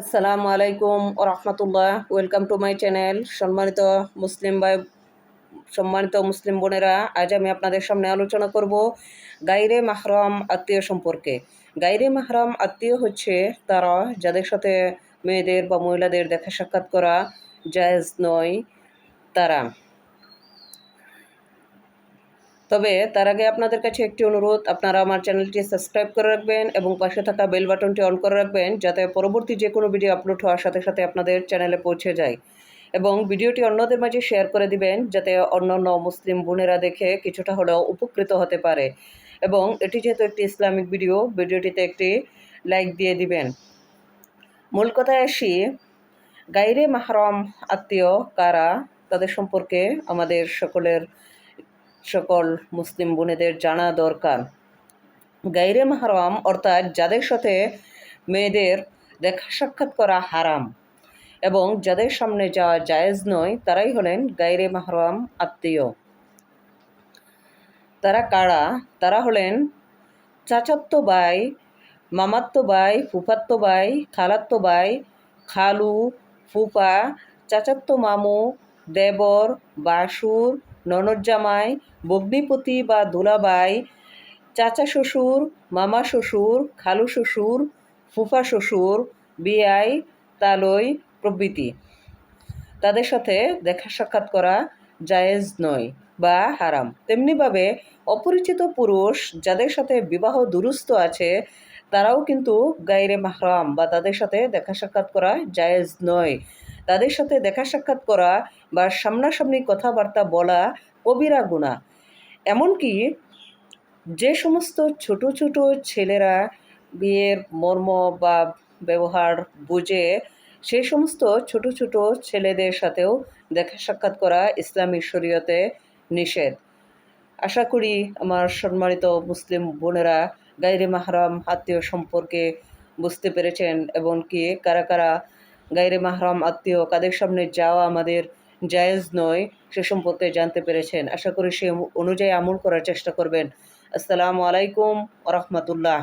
আসসালামু আলাইকুম ও রহমতুল্লাহ। ওয়েলকাম টু মাই চ্যানেল সম্মানিত মুসলিম ভাই, সম্মানিত মুসলিম বোনেরা, আজ আমি আপনাদের সামনে আলোচনা করব গাইরে মাহরম আত্মীয় সম্পর্কে। গাইরে মাহরম আত্মীয় হচ্ছে তারা যাদের সাথে মেয়েদের বা মহিলাদের দেখা সাক্ষাৎ করা জায়েজ নয় তারা। তবে তার আগে আপনাদের কাছে একটি অনুরোধ, আপনারা আমার চ্যানেলটি সাবস্ক্রাইব করে রাখবেন এবং পাশে থাকা বেল বাটনটি অন করে রাখবেন যাতে পরবর্তী যে কোনো ভিডিও আপলোড হওয়ার সাথে সাথে আপনাদের চ্যানেলে পৌঁছে যায়। এবং ভিডিওটি অন্যদের মাঝে শেয়ার করে দিবেন যাতে অন্যান্য মুসলিম বোনেরা দেখে কিছুটা হলেও উপকৃত হতে পারে। এবং এটি যেহেতু একটি ইসলামিক ভিডিও, ভিডিওটিতে একটি লাইক দিয়ে দিবেন। মূল কথায় আসি গাইরে মাহরম আত্মীয় কারা, তাদের সম্পর্কে আমাদের সকলের সকল মুসলিম বোনেদের জানা দরকার। গাইরে মাহরম অর্থাৎ যাদের সাথে মেয়েদের দেখা সাক্ষাৎ করা হারাম এবং যাদের সামনে যাওয়া জায়েজ নয়, তারাই হলেন গাইরে মাহরম আত্মীয়। তারা কারা? তারা হলেন চাচাত্ত বাই মামাত্ম বাই ফুফাত্ত বাই খালাত্ত বাই খালু, ফুফা, চাচাত্ত মামু, দেবর, বাসুর ননদ জামাই বগ্নিপতি বা দুলাবাই, চাচা শ্বশুর, মামা শ্বশুর, খালু শ্বশুর, ফুফা শ্বশুর বিয়াই তালই প্রভৃতি। তাদের সাথে দেখা সাক্ষাৎ করা জায়েজ নয় বা হারাম। তেমনিভাবে অপরিচিত পুরুষ যাদের সাথে বিবাহ দুরুস্ত আছে, তারাও কিন্তু গাইরে মাহরাম বা তাদের সাথে দেখা সাক্ষাৎ করা জায়েজ নয়। তাদের সাথে দেখা সাক্ষাৎ করা বা সামনাসামনি কথাবার্তা বলা কবিরা গুণা। এমনকি যে সমস্ত ছোট ছোট ছেলেরা বিয়ের মর্ম বা ব্যবহার বুঝে সেই সমস্ত ছোট ছোট ছেলেদের সাথেও দেখা সাক্ষাৎ করা ইসলামী শরীয়তে নিষেধ। আশা করি আমার সম্মানিত মুসলিম বোনেরা গাইরে মাহরাম আত্মীয় সম্পর্কে বুঝতে পেরেছেন এবং কি কারা কারা গাইরে মাহরম আত্মীয়, কাদের সামনে যাওয়া আমাদের জায়েজ নয়, সে সম্পর্কে জানতে পেরেছেন। আশা করি সে অনুযায়ী আমল করার চেষ্টা করবেন। আসসালামু আলাইকুম রহমতুল্লাহ।